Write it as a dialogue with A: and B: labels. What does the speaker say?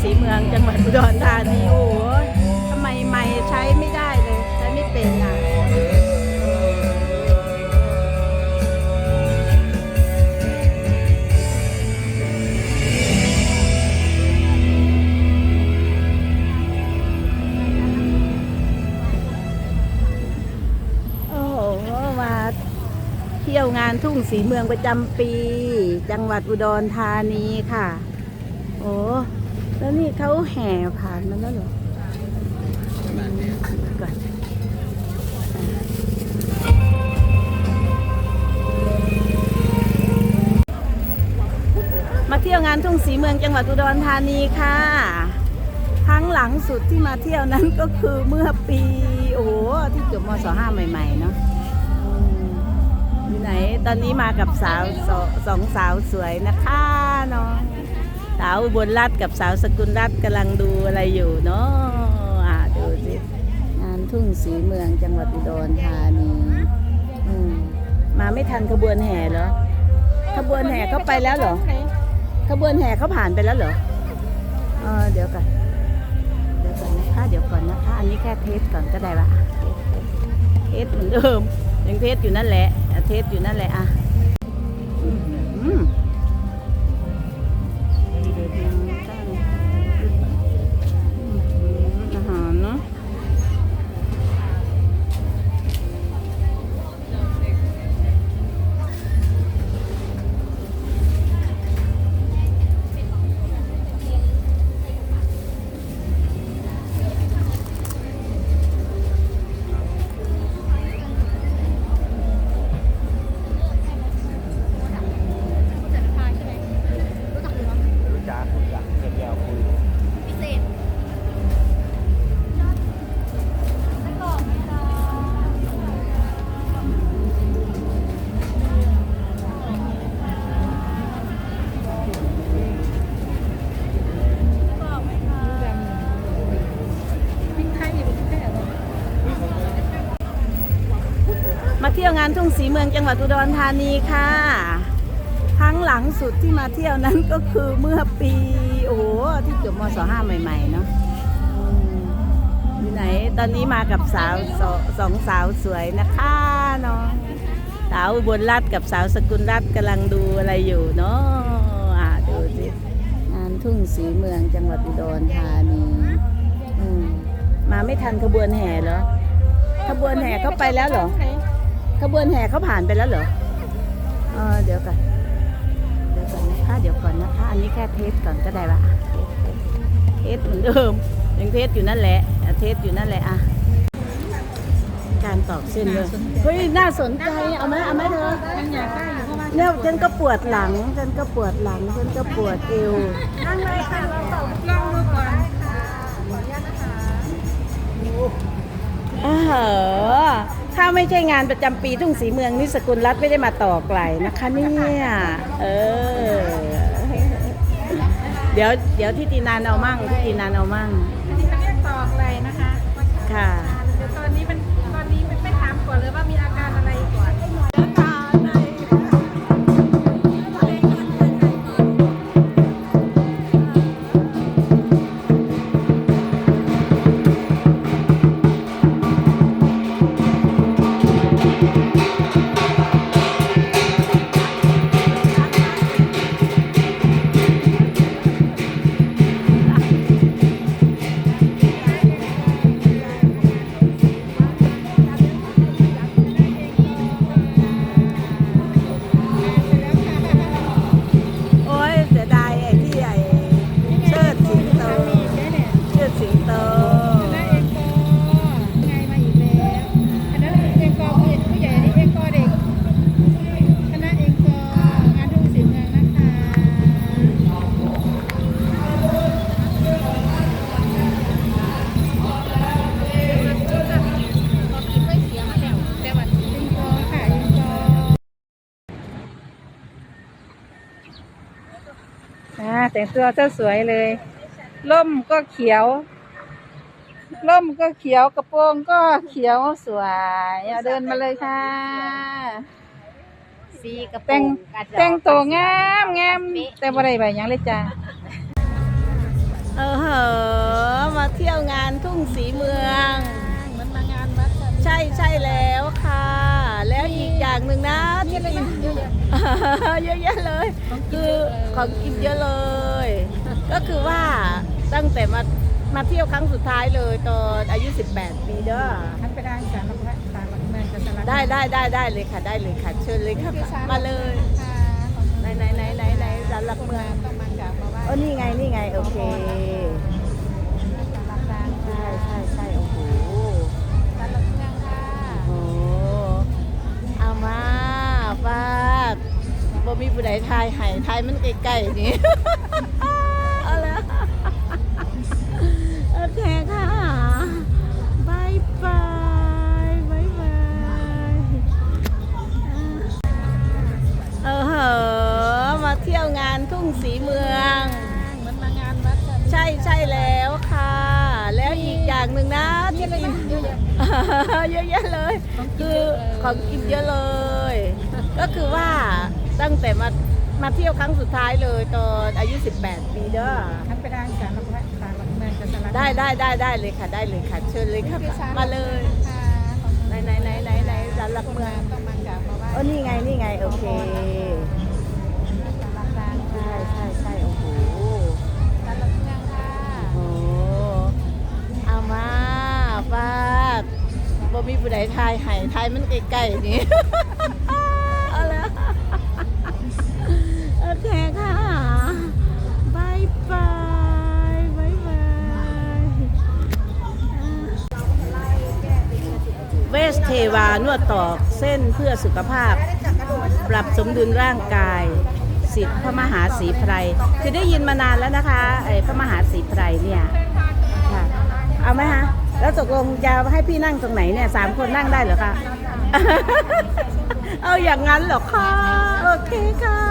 A: ศรีเมืองจังหวัดอุดรธานีโอ้ทำไมไม่ใช้ไม่ได้เลย ใช้ไม่เป็นอะโอ้โหมาเที่ยวงานทุ่งสีเมืองประจำปี จังหวัดอุดรธานีค่ะ โอ้ แล้วนี่เขาแห่ผ่านมาแล้วเหรอมก่อนมาเที่ยวงานทุ่งสีเมืองจังหวัดอุดรธานีค่ะ ครั้งหลังสุดที่มาเที่ยวนั้นก็คือเมื่อปี โอ้โหที่จบมศห้าใหม่ ๆ เนาะอืมอยู่ไหน ตอนนี้มากับสาวสองสองสาวสวยนะคะเนาะาวอุบนรัตน์กับสาวสกุลรัตน์กำลังดูอะไรอยู่เนาะดูสิงานทุ่งสีเมืองจังหวัดอุดรธานีมาไม่ทันขบวนแห่เหรอขบวนแห่เขาไปแล้วเหรอขบวนแห่เขาผ่านไปแล้วเหรอเออเดี๋ยวก่อนเดี๋ยวก่อนนะคะเดี๋ยวก่อนนะคะอันนี้แค่เทสก่อนก็ได้ปะเทสเหมือนเดิมยังเทสอยู่นั่นแหละเทสอยู่นั่นแหละอะอื้อ ยวงานทุ่งสีเมืองจังหวัดอุดรธานีค่ะ ครั้งหลังสุดที่มาเที่ยวนั้นก็คือเมื่อปี โอ้โหที่จบมศห้าใหม่ ๆ เนาะอยู่ไหน ตอนนี้มากับสาวสองสองสาวสวยนะคะเนาะสาวบนรัตน์กับสาวสกุลรัตน์กำลังดูอะไรอยู่เนาะดูสิงานทุ่งสีเมืองจังหวัดอุดรธานีมาไม่ทันขบวนแห่เหรอขบวนแห่เขาไปแล้วเหรอ ขบวนแห่เขาผ่านไปแล้วเหรอเออเดี๋ยวก่อนเดี๋ยวก่อนนะคะเดี๋ยวก่อนนะคะ อันนี้แค่เทสก่อนก็ได้ปะเทสเหมือนเดิมยังเทสอยู่นั่นแหละอะเทสอยู่นั่นแหละอะการตอกเส้นเลยเฮ้ยน่าสนใจเอาไหมเอาไหมเธอ
B: ยังอยากได้อยู่เพราะว่า
A: เนี่ยฉันก็ปวดหลังฉันก็ปวดหลังฉันก็ปวดเอว
B: นั่งเลยค่ะเราตอบลองดูก่อน
A: อ้าว ถ้าไม่ใช่งานประจำปีทุ่งสีเมืองนี่สกุลรัฐไม่ได้มาต่อไกลนะคะเนี่ยเออเดี๋ยวเดี๋ยวที่ตีนานเอามั่งที่ตีนานเอามั่ง
B: อันนี้เขาเรียกตอกไหลนะคะ
A: ค่ะ
B: แต่งตัวเจ้าสวยเลยล่มก็เขียวล่มก็เขียวกระโปรงก็เขียวสวยเอาเดินมาเลยค่ะ
C: สีกระโปร
B: แต่ง
C: กระจอก
B: แต่งตัวงามงามแต่บ่ได้ใบหยังเลยจ้า
A: เออเหอะมาเที่ยวงานทุ่งสีเมือง
B: เยอะแยะ
A: เลย
B: ของกิน
A: คือ
B: เยอะเลย
A: ของกินเยอะเลย ก็คือว่าตั้งแต่มามาเที่ยวครั้งสุดท้ายเลยตอนอายุ 18 ปีเด้อ
B: ท่านไปได้สารพัดสารพัดเมืองจะสารพั
A: ได้ได้ได้ได้เลยค่ะได้เลยค่ะเชิญเลยค่ะมาเลยไหนไหนไหนไหนไหนสารหลักเมือง
B: ต้องมากราบมาไหว้
A: โอ้นี่ไงนี่ไงโอเค
B: สารหลักการ
A: ใช่ใช่ใช่โอ้โห
B: สารหลักเมืองค่ะ
A: โอ้เอามาฟาด บ่มีผู้ใดทายให้ทายมันใกล้ๆนี่ เอาละโอเคค่ะบายบายบายบายเออเหอมาเที่ยวงานทุ่งสีเมือง
B: มือนมางานวัดกัน
A: ใช่ใช่แล้วค่ะ แล้วอีกอย่างหนึ่งนะที่
B: เลยนเยอะแยะ
A: เลย คือของกินเยอะเลย ก็คือว่า ตั้งแต่มามาเที่ยวครั้งสุดท้ายเลยตอนอายุ 18 ปีเด้อ
B: ท่านไปได้สารพัดสารพัดเมืองจะสารพัด
A: ได้ได้ได้ได้เลยค่ะได้เลยค่ะ เชิญเลยค่ะมาเลยไหนไหนไหนไหนไหนสารหลักเมือง
B: ต้องมากราบมาไหว้
A: โอ้นี่ไงนี่ไงโอเค
B: สารหลักการ
A: ใช่ใช่ใช่โอ้โห
B: สารหลักเมืองค่ะ
A: โอ้เอามาฟาดบ่มีผู้ใดทายให้ทายมันใกล้ๆนี่ เวสเทวานวดตอกเส้นเพื่อสุขภาพ ปรับสมดุลร่างกาย สิทธิ์พระมหาศรีไพรคือได้ยินมานานแล้วนะคะไอ้พระมหาศรีไพรเนี่ยค่ะเอาไหมคะแล้วตกลงจะให้พี่นั่งตรงไหนเนี่ยสามคนนั่งได้เหรอคะเอาอย่างนั้นเหรอคะโอเคค่ะ